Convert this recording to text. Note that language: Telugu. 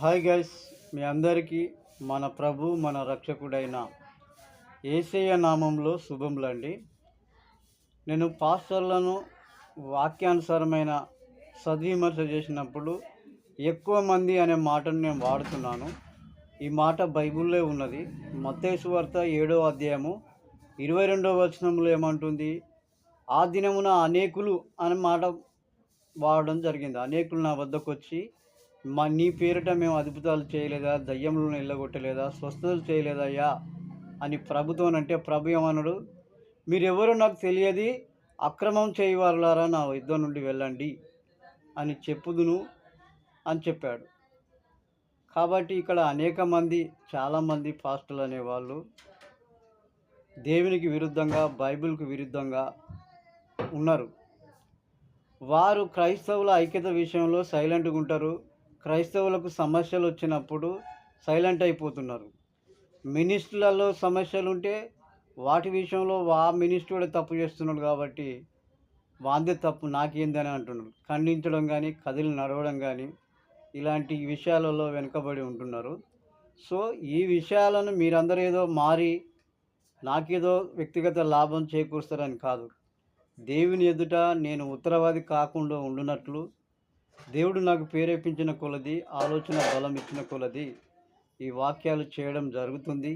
హాయ్ గైస్ మీ అందరికీ మన ప్రభు మన రక్షకుడైన ఏసయ్య నామంలో శుభములండి. నేను పాస్టర్లను వాక్యానుసారమైన సద్విమర్శ చేసినప్పుడు ఎక్కువ మంది అనే మాటను నేను వాడుతున్నాను. ఈ మాట బైబిల్లో ఉన్నది. మత్తేసు వార్త ఏడో అధ్యాయము ఇరవై రెండవ వచనంలో ఏమంటుంది? ఆ దినమున అనేకులు అనే మాట వాడడం జరిగింది. అనేకులు నా వద్దకు వచ్చి మా నీ పేరిట మేము అద్భుతాలు చేయలేదా? దయ్యములను వెళ్ళగొట్టలేదా స్వస్థతలు చేయలేదయ్యా అని ప్రభుత్వం అంటే ప్రభు ఏమన్నాడు మీరెవరో నాకు తెలియదు అక్రమం చేయవారులారా నా యుద్ధం నుండి వెళ్ళండి అని చెప్పుదును అని చెప్పాడు. కాబట్టి ఇక్కడ అనేక మంది చాలామంది పాస్టులు అనేవాళ్ళు దేవునికి విరుద్ధంగా బైబిల్కు విరుద్ధంగా ఉన్నారు. వారు క్రైస్తవుల ఐక్యత విషయంలో సైలెంట్గా ఉంటారు. క్రైస్తవులకు సమస్యలు వచ్చినప్పుడు సైలెంట్ అయిపోతున్నారు. మినిస్టర్లలో సమస్యలు ఉంటే వాటి విషయంలో వా మినిస్టర్ తప్పు చేస్తున్నాడు కాబట్టి వాందే తప్పు నాకేందని అంటున్నారు ఖండించడం కానీ కదిలి నడవడం కానీ ఇలాంటి విషయాలలో వెనుకబడి ఉంటున్నారు. సో ఈ విషయాలను మీరందరూ ఏదో మారి నాకేదో వ్యక్తిగత లాభం చేకూరుస్తారని కాదు. దేవుని ఎదుట నేను ఉత్తరవాది కాకుండా ఉండునట్లు దేవుడు నాకు ప్రేరేపించిన కొలది ఆలోచన బలం ఇచ్చిన కొలది ఈ వాక్యాలు చేయడం జరుగుతుంది.